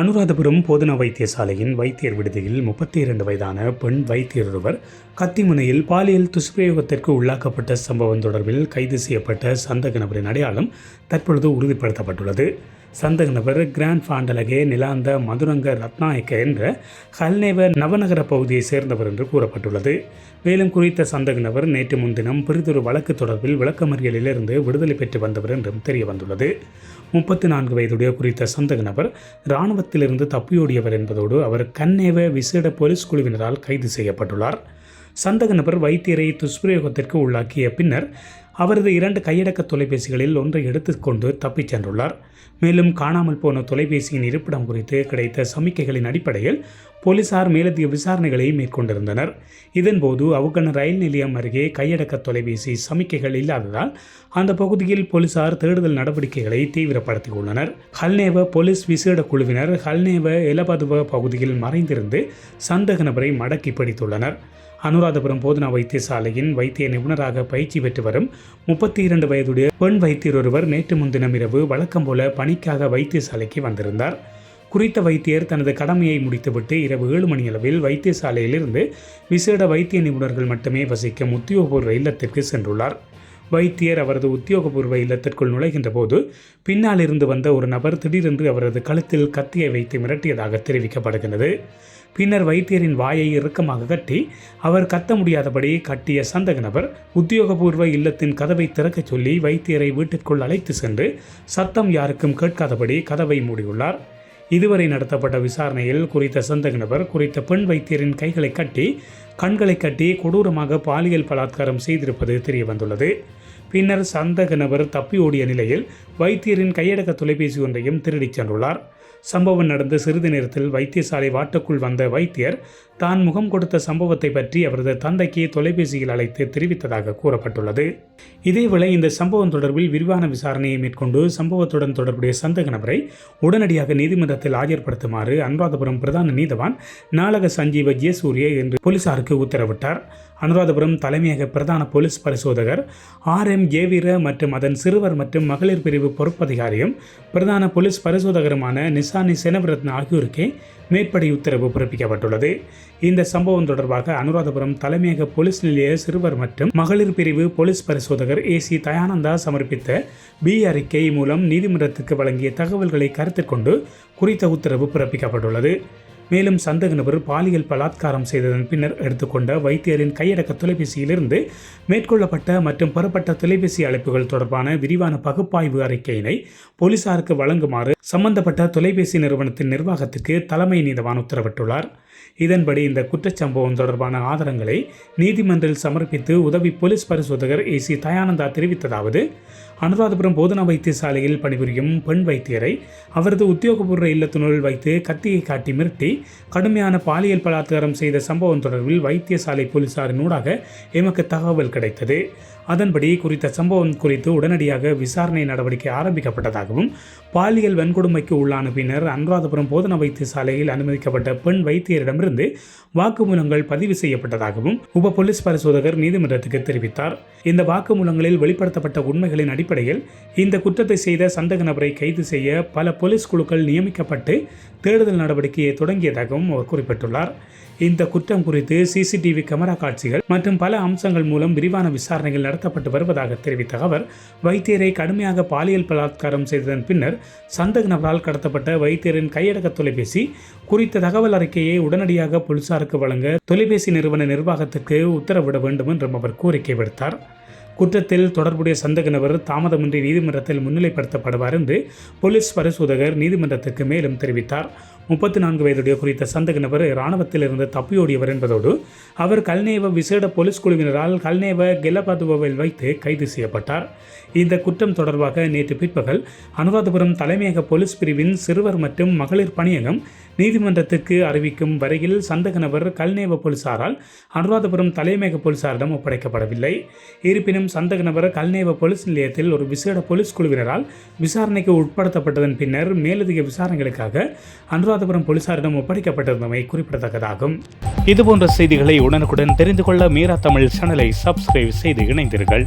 அனுராதபுரம் போதனா வைத்தியசாலையின் வைத்தியர் விடுதியில் முப்பத்தி இரண்டு வயதான பெண் வைத்தியர் ஒருவர் கத்திமுனையில் பாலியல் துஷ்பிரயோகத்திற்கு உள்ளாக்கப்பட்ட சம்பவம் தொடர்பில் கைது செய்யப்பட்ட சந்தக நபரின் அடையாளம் தற்பொழுது உறுதிப்படுத்தப்பட்டுள்ளது. சந்தகநபர் கிராண்ட் ஃபாண்டலகே நிலாந்த மதுரங்க ரத்நாயக்க என்ற ஹல்நேவ நவநகர பகுதியை சேர்ந்தவர் என்று கூறப்பட்டுள்ளது. மேலும் குறித்த சந்தக நபர் நேற்று முன்தினம் பிறிதொரு வழக்கு தொடர்பில் விளக்கமறியலிலிருந்து விடுதலை பெற்று வந்தவர் என்றும் தெரிய வந்துள்ளது முப்பத்தி நான்கு வயதுடைய குறித்த சந்தக நபர் இராணுவத்திலிருந்து தப்பியோடியவர் என்பதோடு அவர் கன்னேவ விசேட போலீஸ் குழுவினரால் கைது செய்யப்பட்டுள்ளார். சந்தக நபர் வைத்தியரை துஷ்பிரயோகத்திற்கு உள்ளாக்கிய பின்னர் அவரது இரண்டு கையடக்க தொலைபேசிகளில் ஒன்றை எடுத்துக்கொண்டு தப்பிச் சென்றுள்ளார். மேலும் காணாமல் போன தொலைபேசியின் இருப்பிடம் குறித்து கிடைத்த சமிக்கைகளின் அடிப்படையில் போலீசார் மேலதிக விசாரணைகளை மேற்கொண்டிருந்தனர். இதன்போது அவுகன ரயில் நிலையம் அருகே கையடக்க தொலைபேசி சமிக்கைகள் இல்லாததால் அந்த பகுதியில் போலீசார் தேடுதல் நடவடிக்கைகளை தீவிரப்படுத்தியுள்ளனர். ஹல்னேவ போலீஸ் விசேட குழுவினர் ஹல்னேவ எலபதுவ பகுதியில் மறைந்திருந்து சந்தக நபரை மடக்கி பிடித்துள்ளனர். அனுராதபுரம் போதனா வைத்தியசாலையின் வைத்திய நிபுணராக பயிற்சி பெற்று வரும் முப்பத்தி இரண்டு வயதுடைய பெண் வைத்தியர் ஒருவர் நேற்று முன்தினம் இரவு வழக்கம் போல பணிக்காக வைத்தியசாலைக்கு வந்திருந்தார். குறித்த வைத்தியர் தனது கடமையை முடித்துவிட்டு இரவு ஏழு மணியளவில் வைத்தியசாலையிலிருந்து விசேட வைத்திய நிபுணர்கள் மட்டுமே வசிக்கும் உத்தியோகபூர்வ இல்லத்திற்கு சென்றுள்ளார். வைத்தியர் அவரது உத்தியோகபூர்வ இல்லத்திற்குள் நுழைகின்ற போது பின்னால் இருந்து வந்த ஒரு நபர் திடீரென்று அவரது கழுத்தில் கத்தியை வைத்து மிரட்டியதாக தெரிவிக்கப்படுகிறது பின்னர் வைத்தியரின் வாயை இறுக்கமாக கட்டி அவர் கத்த முடியாதபடி கட்டிய சந்தக நபர் உத்தியோகபூர்வ இல்லத்தின் கதவை திறக்கச் சொல்லி வைத்தியரை வீட்டிற்குள் அழைத்து சென்று சத்தம் யாருக்கும் கேட்காதபடி கதவை மூடியுள்ளார். இதுவரை நடத்தப்பட்ட விசாரணையில் குறித்த சந்தக நபர் குறித்த பெண் வைத்தியரின் கைகளை கட்டி கண்களை கட்டி கொடூரமாக பாலியல் பலாத்காரம் செய்திருப்பது தெரியவந்துள்ளது. பின்னர் சந்தக நபர் தப்பி ஓடிய நிலையில் வைத்தியரின் கையடக்க தொலைபேசி ஒன்றையும் திருடிச் சென்றுள்ளார். சம்பவம் நடந்த சிறிது நேரத்தில் வைத்தியசாலை வாட்டுக்குள் வந்த வைத்தியர் தான் முகம் கொடுத்த சம்பவத்தை பற்றி அவரது தந்தைக்கு தொலைபேசியில் அழைத்து தெரிவித்ததாக கூறப்பட்டுள்ளது. இதேவேளை இந்த சம்பவம் தொடர்பில் விரிவான விசாரணையை மேற்கொண்டு சம்பவத்துடன் தொடர்புடைய சந்தேக நபரை உடனடியாக நீதிமன்றத்தில் ஆஜர்படுத்துமாறு அனுராதபுரம் பிரதான நீதவான் நாளக சஞ்சீவ ஜெயசூரிய என்று போலீசாருக்கு உத்தரவிட்டார். அனுராதபுரம் தலைமையக பிரதான போலீஸ் பரிசோதகர் ஆர் எம் ஜேவீர மற்றும் அதன் சிறுவர் மற்றும் மகளிர் பிரிவு பொறுப்பதிகாரியும் பிரதான போலீஸ் பரிசோதகருமான நிசானி செனவரத்ன ஆகியோருக்கே மேற்படி உத்தரவு பிறப்பிக்கப்பட்டுள்ளது. இந்த சம்பவம் தொடர்பாக அனுராதபுரம் தலைமையக போலீஸ் நிலைய சிறுவர் மற்றும் மகளிர் பிரிவு போலீஸ் பரிசோதகர் ஏ சி தயானந்தா சமர்ப்பித்த பி அறிக்கை மூலம் நீதிமன்றத்துக்கு வழங்கிய தகவல்களை கருத்தில் கொண்டு குறித்த உத்தரவு பிறப்பிக்கப்பட்டுள்ளது. மேலும் சந்தக நபர் பாலியல் பலாத்காரம் செய்ததன் பின்னர் எடுத்துக்கொண்ட வைத்தியரின் கையடக்க தொலைபேசியிலிருந்து மேற்கொள்ளப்பட்ட மற்றும் பெறப்பட்ட தொலைபேசி அழைப்புகள் தொடர்பான விரிவான பகுப்பாய்வு அறிக்கையினை போலீசாருக்கு வழங்குமாறு சம்பந்தப்பட்ட தொலைபேசி நிறுவனத்தின் நிர்வாகத்திற்கு தலைமை நீதவான் உத்தரவிட்டுள்ளார். இதன்படி இந்த குற்றச்சம்பவம் தொடர்பான ஆதாரங்களை நீதிமன்றில் சமர்ப்பித்து உதவி போலீஸ் பரிசோதகர் ஏ சி தயானந்தா தெரிவித்ததாவது அனுராதபுரம் போதனா வைத்தியசாலையில் பணிபுரியும் பெண் வைத்தியரை அவரது உத்தியோகபூர்வ இல்லத்தினுள் வைத்து கத்தியை காட்டி மிரட்டி கடுமையான பாலியல் பலாத்காரம் செய்த சம்பவம் தொடர்பில் வைத்தியசாலை போலீசாரினூடாக எமக்கு தகவல் கிடைத்தது. அதன்படி குறித்த சம்பவம் குறித்து உடனடியாக விசாரணை நடவடிக்கை ஆரம்பிக்கப்பட்டதாகவும் பாலியல் வன்கொடுமைக்கு உள்ளான பின்னர் அனுராதபுரம் போதனா வைத்தியசாலையில் அனுமதிக்கப்பட்ட பெண் வைத்தியரிடம் வைத்தியரிடமிருந்து வாக்குமூலங்கள் பதிவு செய்யப்பட்டதாகவும் உப போலீஸ் பரிசோதகர் நீதிமன்றத்துக்கு தெரிவித்தார். இந்த வாக்குமூலங்களில் வெளிப்படுத்தப்பட்ட உண்மைகளின் அடிப்படையில் இந்த குற்றத்தை செய்த சந்தக நபரை கைது செய்ய பல போலீஸ் குழுக்கள் நியமிக்கப்பட்டு தேடுதல் நடவடிக்கையை தொடங்கியதாகவும் அவர் குறிப்பிட்டுள்ளார். இந்த குற்றம் குறித்து சிசிடிவி கேமரா காட்சிகள் மற்றும் பல அம்சங்கள் மூலம் விரிவான விசாரணைகள் நடத்தப்பட்டு வருவதாக தெரிவித்த அவர் வைத்தியரை கடுமையாக பாலியல் பலாத்காரம் செய்ததன் பின்னர் சந்தக நபரால் கடத்தப்பட்ட வைத்தியரின் கையடக்க தொலைபேசி குறித்த தகவல் அறிக்கையை உடனடியாக போலீசாருக்கு வழங்க தொலைபேசி நிறுவன நிர்வாகத்திற்கு உத்தரவிட வேண்டும் என்றும் அவர் கோரிக்கை விடுத்தார். குற்றத்தில் தொடர்புடைய சந்தக நபர் தாமதமின்றி நீதிமன்றத்தில் முன்னிலைப்படுத்தப்படுவார் என்று போலீஸ் பரிசோதகர் நீதிமன்றத்திற்கு மேலும் தெரிவித்தார். முப்பத்தி நான்கு வயதுடைய குறித்த சந்தக நபர் இராணுவத்தில் இருந்து தப்பியோடியவர் என்பதோடு அவர் கல்நேவ விசேட போலீஸ் குழுவினரால் கல்நேவ கெலபாதுவில் வைத்து கைது செய்யப்பட்டார். இந்த குற்றம் தொடர்பாக நேற்று பிற்பகல் அனுராதபுரம் தலைமையக போலீஸ் பிரிவின் சிறுவர் மற்றும் மகளிர் பணியகம் நீதிமன்றத்திற்கு அறிவிக்கும் வரையில் சந்தக நபர் கல்நேவ போலீசாரால் அனுராதபுரம் தலைமையக போலீசாரிடம் ஒப்படைக்கப்படவில்லை. இருப்பினும் சந்தக நபர் கல்நேவ போலீஸ் நிலையத்தில் ஒரு விசேட போலீஸ் குழுவினரால் விசாரணைக்கு உட்படுத்தப்பட்டதன் பின்னர் மேலதிக விசாரணைகளுக்காக அனுராதபுரம் போலீசாரிடம் ஒப்படைக்கப்பட்டிருந்தமை குறிப்பிடத்தக்கதாகும். இதுபோன்ற செய்திகளை உடனுக்குடன் தெரிந்து கொள்ள மீரா தமிழ் சேனலை சப்ஸ்கிரைப் செய்து இணைந்தீர்கள்